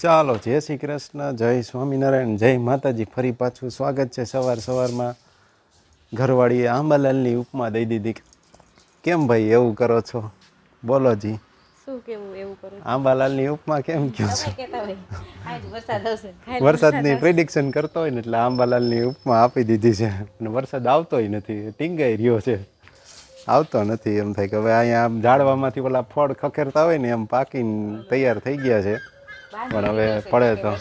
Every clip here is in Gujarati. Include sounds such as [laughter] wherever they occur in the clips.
ચાલો જય શ્રી કૃષ્ણ જય સ્વામિનારાયણ જય માતાજી. ફરી પાછું સ્વાગત છે સવાર સવારમાં. ઘરવાળીએ આંબાલાલની ઉપમા દઈ દીધી. કેમ ભાઈ એવું કરો છો? બોલો જી. શું કેવું એવું કરું આંબાલાલની ઉપમા કેમ કહો છો? વરસાદની પ્રિડિક્શન કરતો હોય ને એટલે આંબાલાલની ઉપમા આપી દીધી છે. અને વરસાદ આવતોય નથી ટીંગાઈ રહ્યો છે. આવતો નથી એમ થાય કે હવે અહીંયા આમ ઝાડવામાંથી પેલા ફળ ખખેરતા હોય ને એમ પાકીને તૈયાર થઈ ગયા છે. પણ હવે પડે તો.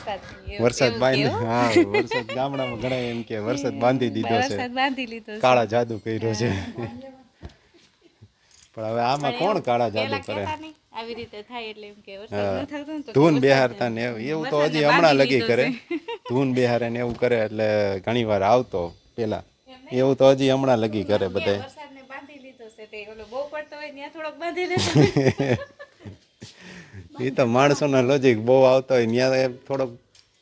વરસાદ બાંધી હા વરસાદ ગામડામાં ઘણા એમ કે વરસાદ બાંધી દીધો છે. બાંધી. કાળા જાદુ કર્યો છે. [laughs] પણ હવે આમાં કોણ કાળા જાદુ કરે? આવી રીતે થાય એટલે એમ કે વરસાદ થતો ને તો ધૂન બેહારતા ને એવું એવું તો હજી હમણાં લગી કરે. [laughs] ધૂન બેહારે ને એવું કરે એટલે ઘણી વાર આવતો પેલા એવું તો હજી હમણાં લગી કરે વરસાદને બાંધી લીધો છે તે. ઓલો બહુ પડતો હોય ત્યાં થોડોક બાંધી લેતો [laughs] એ તો માણસોના લોજિક બહુ આવતો હોય ત્યાં થોડોક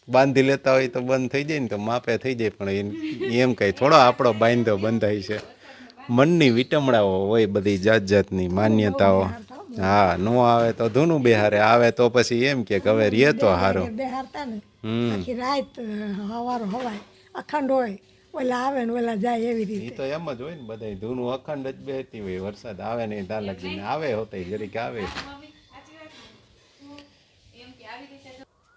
બાંધી લેતા હોય તો બંધ થઈ જાય ને તો માપે થઈ જાય પણ એમ- કઈ થોડો આપણો બાંધો બંધાય છે. મનની વિટમણાઓ હોય બધી જાત જાતની માન્યતાઓ. હા નો આવે તો ધૂનું બિહારે આવે તો પછી એમ કે હવે રે તો હારો. બેહારતા ને આખી રાત હવારો હવાય. અખંડ હોય ઓલા આવે ને ઓલા જાય એવી રીતે. તો એમ જ હોય ને બધા ધૂનું અખંડ જ બેહતી હોય વરસાદ આવે ને લગીને આવે હોતે જરીક આવે.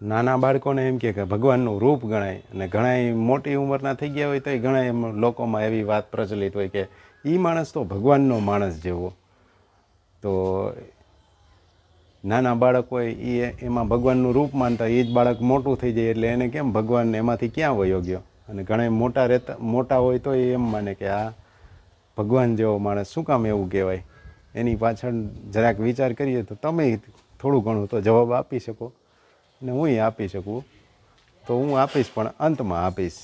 નાના બાળકોને એમ કે ભગવાનનું રૂપ ગણાય અને ઘણા મોટી ઉંમરના થઈ ગયા હોય તો ઘણા લોકોમાં એવી વાત પ્રચલિત હોય કે એ માણસ તો ભગવાનનો માણસ જેવો. તો નાના બાળક હોય એ, એમાં ભગવાનનું રૂપ માનતા એ જ બાળક મોટું થઈ જાય એટલે એને કેમ ભગવાન એમાંથી ક્યાં વયો ગયો? અને ઘણા મોટા રહેતા, મોટા હોય તો એ એમ માને કે આ ભગવાન જેવો માણસ શું કામ એવું કહેવાય? એની પાછળ જરાક વિચાર કરીએ તો તમે થોડું ઘણું તો જવાબ આપી શકો. અને હું આપી શકું. તો હું આપીશ પણ અંતમાં આપીશ.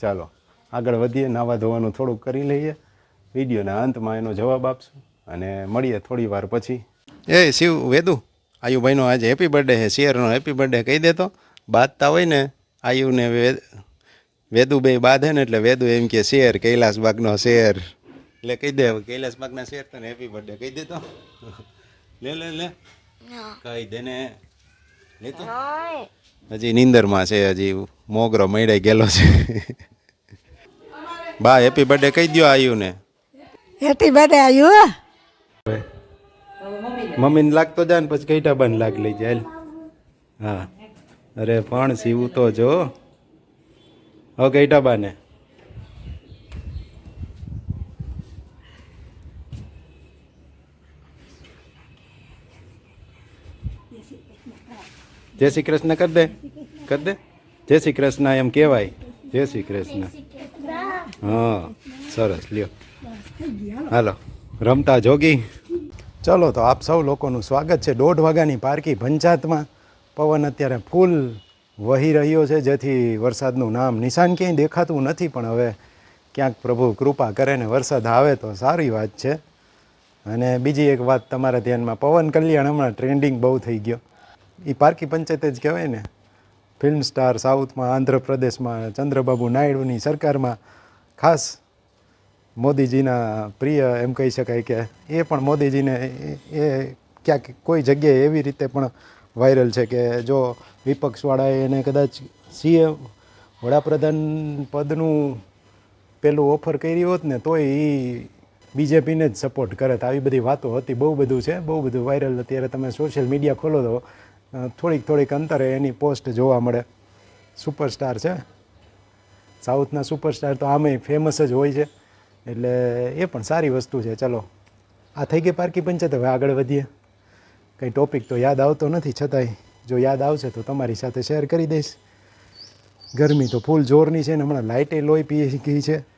ચાલો આગળ વધીએ નાવા ધોવાનું થોડુંક કરી લઈએ. વિડીયોના અંતમાં એનો જવાબ આપશું અને મળીએ થોડી વાર પછી. એ શિવ વેદુ આયુભાઈનો આજે હેપી બર્થડે છે. શિયરનો હેપી બર્થડે કહી દેતો. બાદતા હોય ને આયુને વેદ વેદુ બે બાંધે ને એટલે વેદુ એમ કે શેર કૈલાસબાગનો શેર એટલે કહી દે કૈલાસબાગના શેર તને હેપી બર્થડે કહી દેતો. લે લે લે. કહી દે ને. હજી નિંદરમાં છે હજી મોગરો મળી ગયેલો છે. બા હેપી બર્થડે કહી દ્યો આયુને. હેપી બર્થડે આયુ. મમ્મીને લાગતો જાય ને પછી કઈટા બંધ લાગ લઈ જાય હા. અરે પણ સીવું તો જો. હવે કઈટા બાને. જય શ્રી કૃષ્ણ કર દે કર દે. જય શ્રી કૃષ્ણ એમ કહેવાય. જય શ્રી કૃષ્ણ. હા, સરસ, લ્યો. હાલો, રમતા જોગી. ચલો તો આપ સૌ લોકોનું સ્વાગત છે. દોઢ વાગ્યાની પારકી પંચાયતમાં. પવન અત્યારે ફૂલ વહી રહ્યો છે, જેથી વરસાદનું નામ નિશાન ક્યાંય દેખાતું નથી, પણ હવે ક્યાંક પ્રભુ કૃપા કરે ને વરસાદ આવે તો સારી વાત છે. અને બીજી એક વાત તમારા ધ્યાનમાં. પવન કલ્યાણ હમણાં ટ્રેન્ડિંગ બહુ થઈ ગયો. એ પારકી પંચાયત જ કહેવાય ને. ફિલ્મ સ્ટાર સાઉથમાં આંધ્રપ્રદેશમાં, ચંદ્રબાબુ નાયડુની સરકારમાં. ખાસ મોદીજીના પ્રિય એમ કહી શકાય કે એ પણ મોદીજીને એ- ક્યાંક કોઈ જગ્યાએ એવી રીતે પણ વાયરલ છે કે જો વિપક્ષવાળાએ એને કદાચ સીએમ વડાપ્રધાન પદનું પેલું ઓફર કરી હોત ને, તોય એ બીજેપીને જ સપોર્ટ કરે તો આવી બધી વાતો હતી, બહુ બધું છે, બહુ બધું વાયરલ અત્યારે તમે સોશિયલ મીડિયા ખોલો તો થોડીક થોડીક અંતરે એની પોસ્ટ જોવા મળે. સુપરસ્ટાર છે. સાઉથના સુપરસ્ટાર તો આમેય ફેમસ જ હોય છે. એટલે એ પણ સારી વસ્તુ છે. ચલો, આ થઈ ગઈ પારકી પંચાયત, હવે આગળ વધીએ. કંઈ ટોપિક તો યાદ આવતો નથી, છતાંય જો યાદ આવશે તો તમારી સાથે શેર કરી દઈશ. ગરમી તો ફૂલ જોરની છે ને હમણાં લાઇટે લોહી પી ગઈ છે.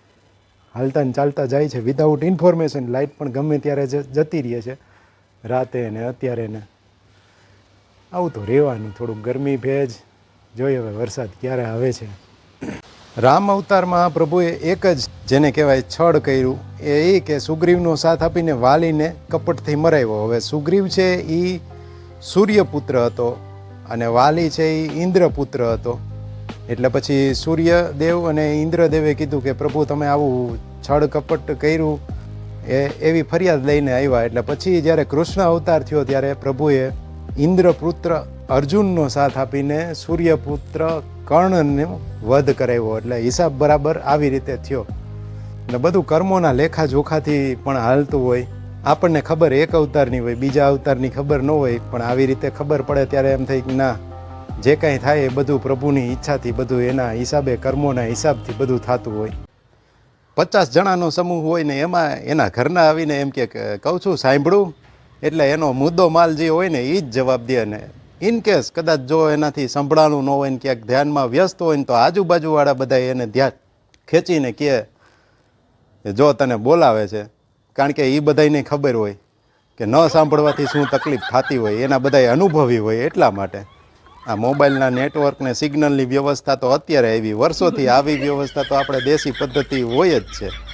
હાલતા ને ચાલતા જાય છે. વિધાઉટ ઇન્ફોર્મેશન લાઇટ પણ ગમે ત્યારે જતી રહે છે. રાતે ને અત્યારે ને આવું તો રહેવાનું, થોડુંક ગરમી ભેજ. જોઈએ હવે વરસાદ ક્યારે આવે છે. રામ અવતારમાં પ્રભુએ એક જ જેને કહેવાય છળ કર્યું, એ એ કે સુગ્રીવનો સાથ આપીને વાલીને કપટથી મરાવ્યો. હવે સુગ્રીવ છે એ સૂર્યપુત્ર હતો અને વાલી છે એ ઇન્દ્રપુત્ર હતો. એટલે પછી સૂર્યદેવ અને ઇન્દ્રદેવે કીધું કે પ્રભુ તમે આવું છળ કપટ કર્યું, એ એવી ફરિયાદ લઈને આવ્યા. એટલે પછી જ્યારે કૃષ્ણ અવતાર થયો ત્યારે પ્રભુએ ઇન્દ્રપુત્ર અર્જુનનો સાથ આપીને સૂર્યપુત્ર કર્ણને વધ કરાવ્યો. એટલે હિસાબ બરાબર આવી રીતે થયો. ને બધું કર્મોના લેખા જોખાથી પણ હાલતું હોય. આપણને ખબર એક અવતારની હોય, બીજા અવતારની ખબર ન હોય, પણ આવી રીતે ખબર પડે ત્યારે એમ થઈ કે ના, જે કાંઈ થાય એ બધું પ્રભુની ઈચ્છાથી બધું એના હિસાબે, કર્મોના હિસાબથી બધું થતું હોય. પચાસ જણાનો સમૂહ હોય ને એમાં એના ઘરના આવીને એમ કે કહું છું, સાંભળું. એટલે એનો મુદ્દો માલ જે હોય ને એ જ જવાબ દે ને. ઇન કેસ કદાચ જો એનાથી સંભળાનું ન હોય ને ક્યાંક ધ્યાનમાં વ્યસ્ત હોય ને, તો આજુબાજુવાળા બધા એને ધ્યાન ખેંચીને કહે જો તને બોલાવે છે. કારણ કે એ બધાને ખબર હોય કે ન સાંભળવાથી શું તકલીફ થતી હોય, એના બધાય અનુભવી હોય એટલા માટે. આ મોબાઈલના નેટવર્ક ને સિગ્નલની વ્યવસ્થા તો અત્યારે આવી. વર્ષોથી આવી વ્યવસ્થા તો આપણે દેશી પદ્ધતિ હોય જ છે.